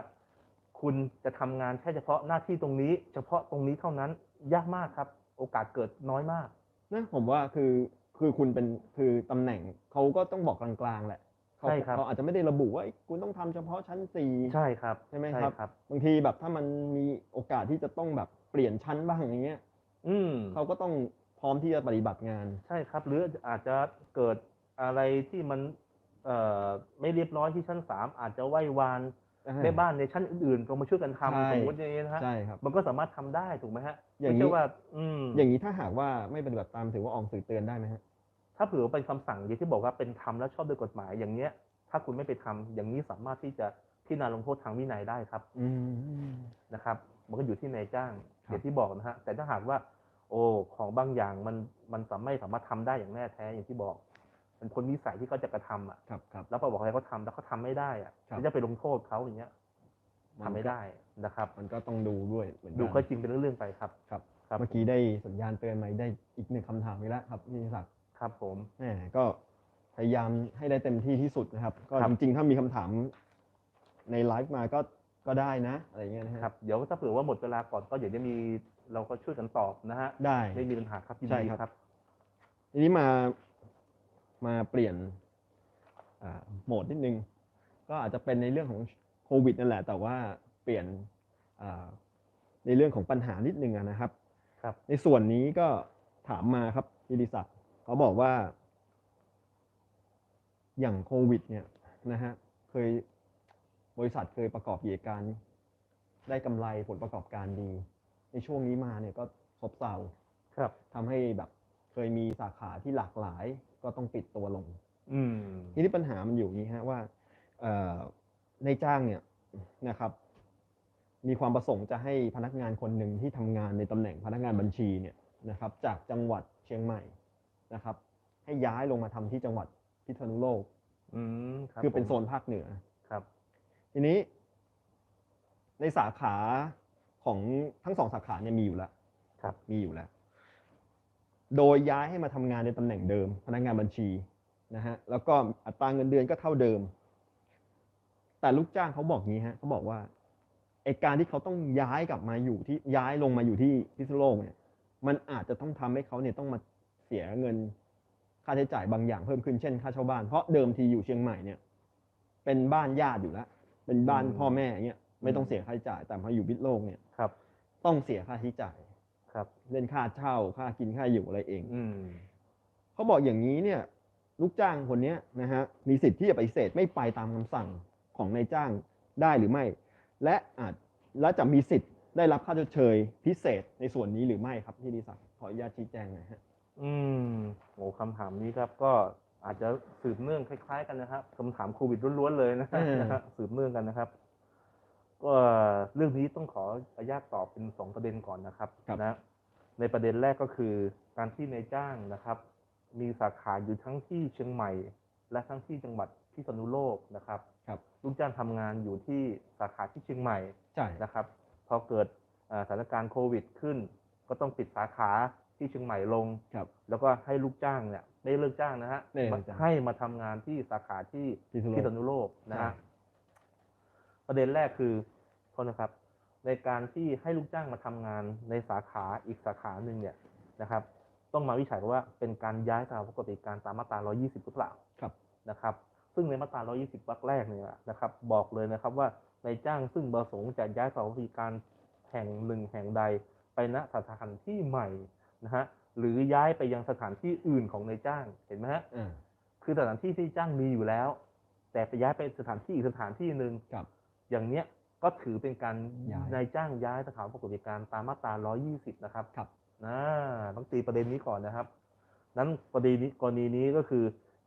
Speaker 2: คุณจะทำงานแค่เฉพาะหน้าที่ตรงนี้ เฉพาะตรงนี้เท่านั้นยากมากครับ โอกาสเกิดน้อยมาก
Speaker 1: นะผมว่าคือคือคุณเป็นคือตำแหน่งเขาก็ต้องบอกกลางๆแหละเขา
Speaker 2: ใช่ครับ
Speaker 1: เขาอาจจะไม่ได้ระบุว่าเอ้ยคุณต้องทำเฉพาะชั้นสี่
Speaker 2: ใช่ครับ
Speaker 1: ใช่ไหม
Speaker 2: ใช่
Speaker 1: ครับ
Speaker 2: ครับ
Speaker 1: บางทีแบบถ้ามันมีโอกาสที่จะต้องแบบเปลี่ยนชั้นบ้างอย่างเงี้ย
Speaker 2: อืม
Speaker 1: เขาก็ต้องพร้อมที่จะปฏิบัติงาน
Speaker 2: ใช่ครับ หรืออาจจะเกิด อะไรที่มันเอ่อไม่เรียบร้อยที่ชั้นสามอาจจะไหว้วานแม่บ้านในชั้นอื่นๆลงมาช่วยกัน
Speaker 1: ใช่
Speaker 2: ทำสมมติอย่างนี้นะฮะ
Speaker 1: ใช่ครับ
Speaker 2: มันก็สามารถทำได้ถูกไหมฮะ
Speaker 1: อย่าง
Speaker 2: ไม่
Speaker 1: นี้
Speaker 2: ใช่ว่า อืม
Speaker 1: อย่างนี้ถ้าหากว่าไม่ปฏิบัติตามถือว่าออกสื่อเตือนได้ไหมฮะ
Speaker 2: ถ้าเผื่อว่าเป็นคำสั่งอย่างที่บอกว่าเป็นธรรมและชอบด้วยกฎหมายอย่างเนี้ย ถ้าคุณไม่ไปทำอย่างนี้สามารถที่จะพิจารณาลงโทษทางวินัยได้ครับ
Speaker 1: อืม
Speaker 2: นะครับ มันก็อยู่ที่นายจ้าง
Speaker 1: ครับ
Speaker 2: อย่างที่บอกนะฮะแต่ถ้าหากว่า โอ้ของบางอย่างมันมันสามารถไม่สามารถทำได้อย่างแน่แท้อย่างที่บอก เป็นคนวิสัยที่เขาจะกระทำอะ
Speaker 1: ครับครับ
Speaker 2: แล้วพอบอกให้เขาทำแล้วเขาทำไม่ได้อะ
Speaker 1: ครับ
Speaker 2: แล้วจะไปลงโทษเขาอย่างเงี้ยทำไม่ได้นะครับ
Speaker 1: มันก็ต้องดูด้วยเหมือนกัน
Speaker 2: ดูข้อจริงเป็นเรื่องๆไปครับ
Speaker 1: ครับ
Speaker 2: ครับ
Speaker 1: เมื่อกี้ได้สัญญาณเตือนมาได้อีกหนึ่งคำถามอีกแล้วครับพี่ศักดิ์
Speaker 2: ครับ ผม
Speaker 1: แหมก็พยายามให้ได้เต็มที่ที่สุดนะครับ ก็
Speaker 2: ครับ
Speaker 1: จริงๆถ้ามีคำถามในไลฟ์มาก็ก็ได้นะ อะไรเงี้ยนะฮะ
Speaker 2: ครับ เดี๋ยวถ้าเผื่อว่าหมดเวลาก่อนก็เดี๋ยวจะมีเราก็ช่วยกันตอบนะฮะ
Speaker 1: ได้
Speaker 2: ไม่มีปัญหาครับยิน
Speaker 1: ใช่
Speaker 2: ดี
Speaker 1: ครับ
Speaker 2: ครับ
Speaker 1: ทีนี้มา มาเปลี่ยนอ่าโหมดนิดนึง ก็อาจจะเป็นในเรื่องของโควิดนั่นแหละ แต่ว่าเปลี่ยนอ่าในเรื่องของปัญหานิดนึงอะนะครับ
Speaker 2: ครับ
Speaker 1: ในส่วนนี้ก็ถามมาครับพิริศักดิ์เขาบอกว่า อย่างโควิด เนี่ยนะฮะเคยบริษัทเคยประกอบกิจการ ได้กำไรผลประกอบการดี ในช่วงนี้มาเนี่ยก็ซบเซา
Speaker 2: ครับ
Speaker 1: ทำให้แบบเคยมีสาขาที่หลากหลาย ก็ต้องปิดตัวลง
Speaker 2: อืม
Speaker 1: ทีนี้ปัญหามันอยู่อย่างนี้ฮะว่าเอ่อในจ้างเนี่ยนะครับ มีความประสงค์จะให้พนักงานคนหนึ่งที่ทำงานในตำแหน่งพนักงานบัญชีเนี่ยนะครับ จากจังหวัดเชียงใหม่นะครับ ให้ย้ายลงมาทำที่จังหวัดพิษณุโลก
Speaker 2: อืมรับ
Speaker 1: คือเป็น
Speaker 2: ผม
Speaker 1: โซนภาคเหนือ
Speaker 2: ครับ
Speaker 1: ทีนี้ ในสาขาของทั้งสองสาขาเนี่ยมีอยู่แล้ว
Speaker 2: ครับ
Speaker 1: มีอยู่แล้ว โดยย้ายให้มาทำงานในตำแหน่งเดิม พนักงานบัญชีนะฮะแล้วก็อัตราเงินเดือนก็เท่าเดิม แต่ลูกจ้างเขาบอกงี้ฮะเขาบอกว่าไอการที่เขาต้องย้ายกลับมาอยู่ที่ย้ายลงมาอยู่ที่พิษณุโลกเนี่ย มันอาจจะต้องทำให้เขาเนี่ยต้องมาเสียเงินค่าใช้จ่ายบางอย่างเพิ่มขึ้นเช่นค่าเช่าบ้านเพราะเดิมทีอยู่เชียงใหม่เนี่ย เป็นบ้านญาติอยู่แล้วเป็นบ้าน
Speaker 2: อืม
Speaker 1: พ่อแม่อย่างเงี้ยไม่ต้องเสียค่าใช้จ่ายแต่พออยู่พิษณุโลกเนี่ย
Speaker 2: ครับ
Speaker 1: ต้องเสียค่าใช้จ่าย
Speaker 2: ครับ
Speaker 1: เล่นค่าเช่าค่ากินค่าอยู่อะไรเอง
Speaker 2: อืม
Speaker 1: เขาบอกอย่างนี้เนี่ย ลูกจ้างคนเนี้ยนะฮะมีสิทธิ์ที่จะปฏิเสธไม่ไปตามคำสั่งของนายจ้างได้หรือไม่ และอาจและจะมีสิทธิ์ได้รับค่าชดเชยพิเศษในส่วนนี้หรือไม่ครับที่ดีศักดิ์ขออนุญาตชี้แจงหน่อยฮะ
Speaker 2: อืมโอ้คำถามนี้ครับ ก็อาจจะสืบเนื่องคล้าย ๆ กันนะครับคำถามโควิดล้วนๆเลยนะ
Speaker 1: เออ
Speaker 2: นะฮะสืบเนื่องกันนะครับ ก็เรื่องนี้ต้องขออนุญาตตอบเป็นสองประเด็นก่อนนะครับนะในประเด็นแรกก็คือการที่นายจ้างนะครับ มีสาขาอยู่ทั้งที่เชียงใหม่ และทั้งที่จังหวัดพิษณุโลกนะครับ
Speaker 1: ครับ
Speaker 2: ลูกจ้างทำงานอยู่ที่สาขาที่เชียงใหม่
Speaker 1: ใช่
Speaker 2: นะครับพอเกิดเอ่อสถานการณ์โควิดขึ้น ก็ต้องปิดสาขาที่เชียงใหม่ลง
Speaker 1: ครับ
Speaker 2: แล้วก็ให้ลูกจ้างเนี่ยไม่ได้เลิกจ้างนะฮะ
Speaker 1: ไม่ได้เลิกจ้าง
Speaker 2: ให้มาทำงานที่สาขาที่
Speaker 1: พิษณุโลก
Speaker 2: พิษณุโลกนะฮะ
Speaker 1: ใช่
Speaker 2: ประเด็นแรกคือโทษนะครับ ในการที่ให้ลูกจ้างมาทำงานในสาขาอีกสาขาหนึ่งเนี่ยนะครับ ต้องมาวิจัยว่าเป็นการย้ายตามปกติการตามมาตรา 120 หรือเปล่า
Speaker 1: ครับ
Speaker 2: นะครับ ซึ่งในมาตรา 120วรรคแรกเนี่ยนะครับ บอกเลยนะครับว่านายจ้างซึ่งประสงค์จะย้ายสถานบริการแห่งหนึ่งแห่งใดไปณสถานที่ใหม่นะฮะหรือย้ายไปยังสถานที่อื่นของนายจ้างเห็นไหมฮะ
Speaker 1: อ่า
Speaker 2: คือสถานที่ที่จ้างมีอยู่แล้ว แต่ไปย้ายไปสถานที่อีกสถานที่หนึ่ง
Speaker 1: ครับ
Speaker 2: อย่างเนี้ยก็ถือเป็นการ
Speaker 1: ย้าย
Speaker 2: นายจ้างย้ายสถานประกอบการตามมาตรา 120 นะครับ
Speaker 1: ครับ
Speaker 2: นะต้องตีประเด็นนี้ก่อนนะครับ นั้นประเด็นนี้กรณีนี้ก็คือ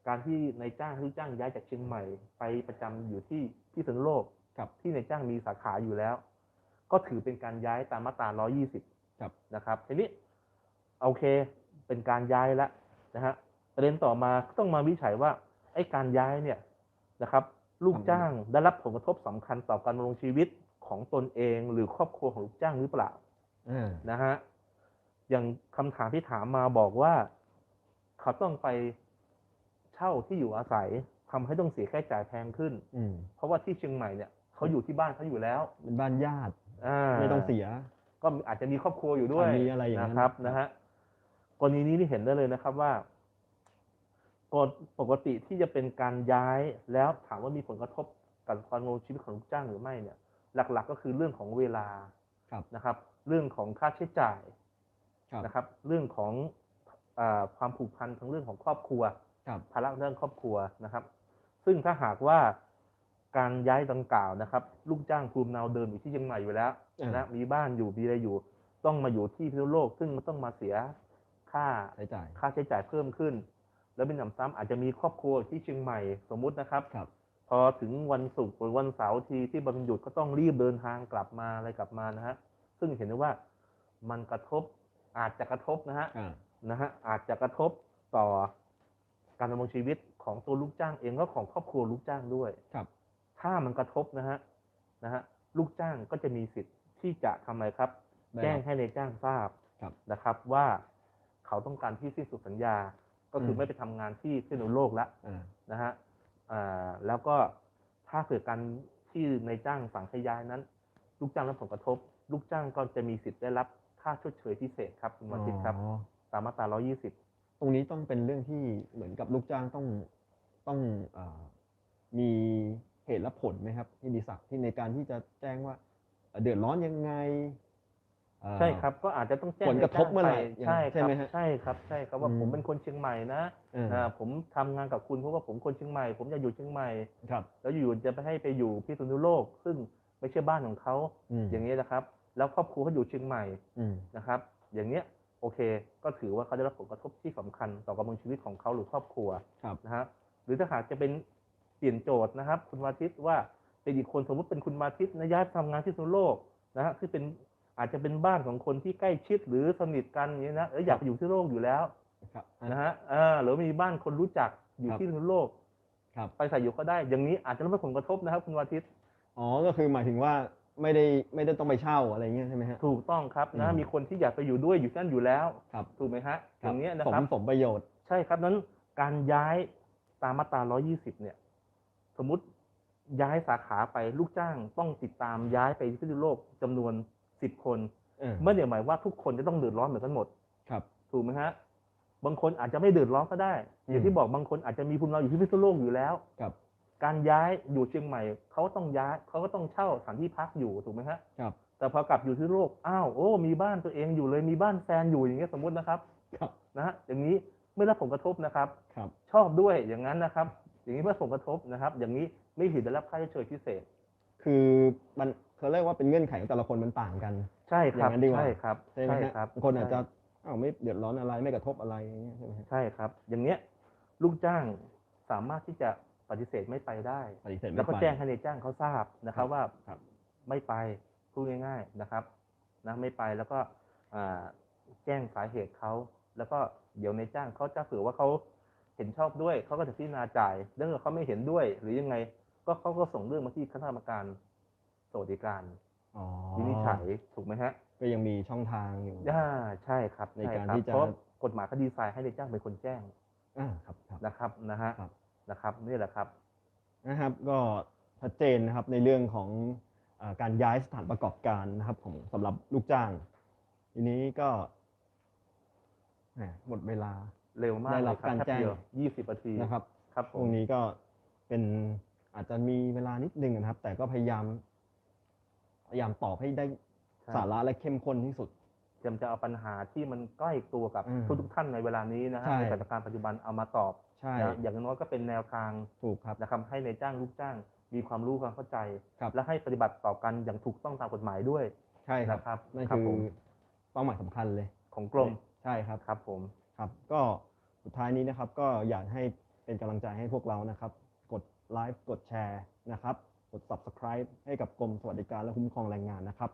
Speaker 2: การที่นายจ้างให้ลูกจ้างย้ายจากเชียงใหม่ ไปประจำอยู่ที่ที่สนุโลก
Speaker 1: ครับ
Speaker 2: ที่นายจ้างมีสาขาอยู่แล้ว ก็ถือเป็นการย้ายตามมาตรา 120
Speaker 1: ครับ
Speaker 2: นะครับทีนี้โอเคเป็นการย้ายแล้วนะฮะประเด็นต่อมาก็ต้องมาวิจัยว่าไอ้การย้ายเนี่ยนะครับ ลูกจ้างได้รับผลกระทบสำคัญต่อการดำรงชีวิตของตนเองหรือครอบครัวของลูกจ้างหรือเปล่า
Speaker 1: อ่า
Speaker 2: นะฮะอย่างคำถามที่ถามมาบอกว่า เขาต้องไปเช่าที่อยู่อาศัยทำให้ต้องเสียค่าใช้จ่ายแพงขึ้น
Speaker 1: อืม
Speaker 2: เพราะว่าที่เชียงใหม่เนี่ยเขาอยู่ที่บ้านเขาอยู่แล้ว
Speaker 1: เป็นบ้านญาติ
Speaker 2: อ่า
Speaker 1: ไม่ต้องเสีย
Speaker 2: ก็อาจจะมีครอบครัวอยู่ด้วย
Speaker 1: อ่ามีอะไรอย่างนั้น
Speaker 2: นะครับนะฮะกรณีนี้ที่เห็นได้เลยนะครับว่า กฎปกติที่จะเป็นการย้ายแล้วถามว่ามีผลกระทบกับความดำรงชีวิตของลูกจ้างหรือไม่เนี่ย หลักๆก็คือเรื่องของเวลา
Speaker 1: ครับ
Speaker 2: นะครับ เรื่องของค่าใช้จ่าย
Speaker 1: ครับ
Speaker 2: นะครับ เรื่องของอาความผูกพันทางเรื่องของครอบครัว
Speaker 1: ครับ
Speaker 2: ภาระเรื่องครอบครัวนะครับ ซึ่งถ้าหากว่าการย้ายดังกล่าวนะครับ ลูกจ้างภูมิลำเนาเดิมอยู่ที่เชียงใหม่อยู่แล้ว
Speaker 1: อ่าน
Speaker 2: นะมีบ้านอยู่มีอะไรอยู่ ต้องมาอยู่ที่พิษณุโลก ซึ่งมันต้องมาเสียค่า
Speaker 1: ใช้จ่าย
Speaker 2: ค่าใช้จ่ายเพิ่มขึ้น แล้วเป็นหนำซ้ำอาจจะมีครอบครัวที่เชียงใหม่สมมุตินะครับ
Speaker 1: ครับ
Speaker 2: พอถึงวันศุกร์หรือวันเสาร์ทีที่วันหยุดก็ต้องรีบเดินทางกลับมาอะไรกลับมานะฮะซึ่งเห็นได้ว่ามันกระทบอาจจะกระทบนะฮะ
Speaker 1: อ่า
Speaker 2: นะฮะอาจจะกระทบต่อการดำรงชีวิตของตัวลูกจ้างเองและของครอบครัวลูกจ้างด้วย
Speaker 1: ครับ
Speaker 2: ถ้ามันกระทบนะฮะนะฮะลูกจ้างก็จะมีสิทธิ์ที่จะทำอะไรครับ
Speaker 1: ได้
Speaker 2: แจ้ง
Speaker 1: รับ
Speaker 2: ให้ในายจ้างทราบ
Speaker 1: ครับ
Speaker 2: นะครับว่าเขาต้องการที่สิ้นสุดสัญญา ก็คือ
Speaker 1: ม
Speaker 2: ไม่ไปทำงานที่พิษณุโลกแล้ว
Speaker 1: อ่า
Speaker 2: นะฮะอ่าแล้วก็ถ้าเกิดการที่ในายจ้างสั่งให้ย้ายนั้น ลูกจ้างรับผลกระทบ ลูกจ้างก็จะมีสิทธิ์ได้รับค่าชดเชยพิเศษครับคุณวันทิตย์ครับ
Speaker 1: อ๋อ
Speaker 2: ตามมาตรา 120
Speaker 1: ตรงนี้ต้องเป็นเรื่องที่เหมือนกับลูกจ้างต้องต้องอามีเหตุและผลไหมครับที่ดีศักดิ์ที่ในการที่จะแจ้งว่าเอ่อเดือดร้อนยังไงอ่า
Speaker 2: ใช่ครับก็อาจจะต้องแจ้ง
Speaker 1: ผลกระทบเมื่อไหร่
Speaker 2: ใช่
Speaker 1: ใช่
Speaker 2: ครั
Speaker 1: ไหม
Speaker 2: บ
Speaker 1: ฮะ
Speaker 2: ใช่ครับใช่ครับว่า
Speaker 1: อืม
Speaker 2: ผมเป็นคนเชียงใหม่นะ
Speaker 1: อ่า
Speaker 2: อ่าผมทำงานกับคุณเพราะว่าผมคนเชียงใหม่ ผมอยากอยู่เชียงใหม่
Speaker 1: ครับ
Speaker 2: แล้วอยู่ๆจะไปให้ไปอยู่พิษณุโลก ซึ่งไม่ใช่บ้านของเขา
Speaker 1: อืม
Speaker 2: อย่างนี้นะครับ แล้วครอบครัวเขาอยู่เชียงใหม่
Speaker 1: อืม
Speaker 2: นะครับ อย่างเนี้ยโอเค ก็ถือว่าเขาได้รับผลกระทบที่สำคัญต่อการดำเนินชีวิตของเขาหรือครอบครัว
Speaker 1: ครับ
Speaker 2: นะฮะหรือถ้าหากจะเป็นเปลี่ยนโจทย์นะครับ คุณวาทิตว่าเป็นอีกคนสมมติเป็นคุณวาทิตนะย้ายไปทำงานที่สุโลกนะฮะที่เป็น อาจจะเป็นบ้านของคนที่ใกล้ชิดหรือสนิทกันอย่างนี้นะเอออยากไปอยู่ที่โลกอยู่แล้ว
Speaker 1: ครับ
Speaker 2: นะฮะอ่าหรือมีบ้านคนรู้จักอยู่
Speaker 1: ครับ
Speaker 2: ที่สุโลก
Speaker 1: ครับ
Speaker 2: ไปใส่อยู่ก็ได้ อย่างนี้อาจจะไม่เป็นผลกระทบนะครับ คุณวาทิต
Speaker 1: อ๋อก็คือหมายถึงว่าไม่ได้ไม่ได้ต้องไปเช่าอะไรเงี้ยใช่ไหมฮะ
Speaker 2: ถูกต้องครับนะ
Speaker 1: อืม
Speaker 2: มีคนที่อยากไปอยู่ด้วยอยู่นั่นอยู่แล้ว
Speaker 1: ครับ
Speaker 2: ถูกไหมฮะ
Speaker 1: ค
Speaker 2: อ
Speaker 1: รับ
Speaker 2: ย่างเนี้ยนะ
Speaker 1: สม
Speaker 2: ครับ
Speaker 1: สมประโยชน์
Speaker 2: ใช่ครับนั้นการย้ายตามมาตรา 120 เนี่ย สมมุติย้ายสาขาไปลูกจ้างต้องติดตามย้ายไปพิษณุโลกจำนวน 10คน
Speaker 1: เออ
Speaker 2: ไม่ได้หมายว่าทุกคนจะต้องเดือดร้อนเหมือนกันหมด
Speaker 1: ครับ
Speaker 2: ถูกไหมฮะ บางคนอาจจะไม่เดือดร้อนก็ได้
Speaker 1: อืม
Speaker 2: อย่างที่บอกบางคนอาจจะมีภูมิลำเนาอยู่ที่พิษณุโลกอยู่แล้ว
Speaker 1: ครับ
Speaker 2: การย้ายอยู่เชียงใหม่เขาก็ต้องย้ายเขาก็ต้องเช่าสถานที่พักอยู่ถูกไหมฮะ
Speaker 1: ครับ
Speaker 2: แต่พอกลับอยู่ที่โลก อ้าว โอ้ มีบ้านตัวเองอยู่เลย มีบ้านแฟนอยู่อย่างเงี้ยสมมตินะครับ
Speaker 1: ครับ
Speaker 2: นะฮะ อย่างนี้ไม่รับผลกระทบนะครับ
Speaker 1: ครับ
Speaker 2: ชอบด้วยอย่างนั้นนะครับ อย่างนี้ไม่รับผลกระทบนะครับ อย่างนี้ไม่ผิดได้รับค่าชดเชยพิเศษ
Speaker 1: คือมัน เขาเรียกว่าเป็นเงื่อนไขของแต่ละคนมันต่างกัน
Speaker 2: ใช่ครับ
Speaker 1: อย่างนั้นดีกว่า
Speaker 2: ใช่ครับ
Speaker 1: ใช่ไหมฮะ
Speaker 2: ครับ
Speaker 1: บางคนอาจจะ
Speaker 2: ใช่
Speaker 1: อ้าวไม่เดือดร้อนอะไรไม่กระทบอะไรอย่างเงี้ยใช่ไหมฮะ
Speaker 2: ใช่ครับ อย่างเนี้ยลูกจ้างสามารถที่จะปฏิเสธไม่ไปได้
Speaker 1: ปฏิเสธไม่
Speaker 2: แล้วก็
Speaker 1: ไป
Speaker 2: แจ้งให้ในายจ้างเขาทราบนะครับว่า
Speaker 1: ครับ
Speaker 2: ไม่ไปพูดง่ายๆนะครับนะไม่ไปแล้วก็อ่าแจ้งสาเหตุเขาแล้วก็เดี๋ยวในายจ้างเขาจะเผื่อว่าเขาเห็นชอบด้วยเขาก็จะพิจารณาจ่ายเรื่องเขาไม่เห็นด้วย หรือยังไง ก็เขาก็ส่งเรื่องมาที่คณะกรรมการ สวัสดิการ
Speaker 1: อ๋อ
Speaker 2: วินิจฉัยถูกไหมฮะ
Speaker 1: ก็ยังมีช่องทางอยู่
Speaker 2: อ่าใช่ครับ
Speaker 1: ใน
Speaker 2: ช่
Speaker 1: การ
Speaker 2: คบ
Speaker 1: ที่จะ
Speaker 2: เพราะกฎหมายเขาดีไซน์ให้ในายจ้างเป็นคนแจ้ง
Speaker 1: อ่าครับครับ
Speaker 2: นะครับนะฮะ
Speaker 1: ครับ
Speaker 2: นะครับนี่แหละครับ
Speaker 1: นะครับก็ชัดเจนนะครับในเรื่องของอาการย้ายสถานประกอบการนะครับของสำหรับลูกจ้าง ทีนี้ก็แหมหมดเวลา
Speaker 2: เร็วมาก
Speaker 1: ได้
Speaker 2: เล
Speaker 1: รับ
Speaker 2: ยครับ
Speaker 1: การ
Speaker 2: แป๊บ
Speaker 1: แจ้ง
Speaker 2: เดียวยี่สิบนาที
Speaker 1: นะครับ
Speaker 2: ครับผ
Speaker 1: ตร
Speaker 2: ม
Speaker 1: งนี้ก็เป็นอาจจะมีเวลานิดนึงนะครับ แต่ก็พยายาม พยายามตอบให้ได้
Speaker 2: ใช่
Speaker 1: สาระและเข้มข้นที่สุด
Speaker 2: จำจะเอาปัญหาที่มันใกล้ตัวกับ
Speaker 1: อืม
Speaker 2: ทุกทุกๆท่านในเวลานี้นะฮะ
Speaker 1: ใช่
Speaker 2: ในสถานการณ์ปัจจุบันเอามาตอบ
Speaker 1: ใช่
Speaker 2: นะอย่างน้อยก็เป็นแนวทาง
Speaker 1: ถูกครับ
Speaker 2: นะครับให้ในายจ้างลูกจ้าง มีความรู้ความเข้าใจ
Speaker 1: ครับ
Speaker 2: และให้ปฏิบัติต่อกันอย่างถูกต้องตามกฎหมายด้วย
Speaker 1: ใช่ครับ
Speaker 2: นะครับ
Speaker 1: นั่น
Speaker 2: ครับ
Speaker 1: คือ
Speaker 2: ผม
Speaker 1: เป้าหมายสำคัญเลย
Speaker 2: ของกรม
Speaker 1: ใช่ครับ
Speaker 2: ครับผม
Speaker 1: ครับก็สุดท้ายนี้นะครับก็อยากให้เป็นกำลังใจให้พวกเรานะครับ กดไลฟ์กดแชร์นะครับ กด subscribe ให้กับกรมสวัสดิการและคุ้มครองแรงงานนะครับ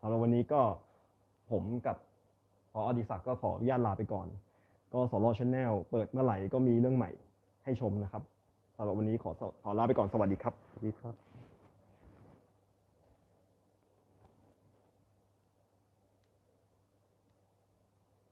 Speaker 1: สำหรับวันนี้ก็ผมกับพออดิศักดิ์ก็ขออนุญาตลาไปก่อน ก็สโลชแนลเปิดเมื่อไหร่ก็มีเรื่องใหม่ให้ชมนะครับสำหรับวันนี้ขอขอลาไปก่อนสวัสดีครับ
Speaker 2: สวัสดีครับ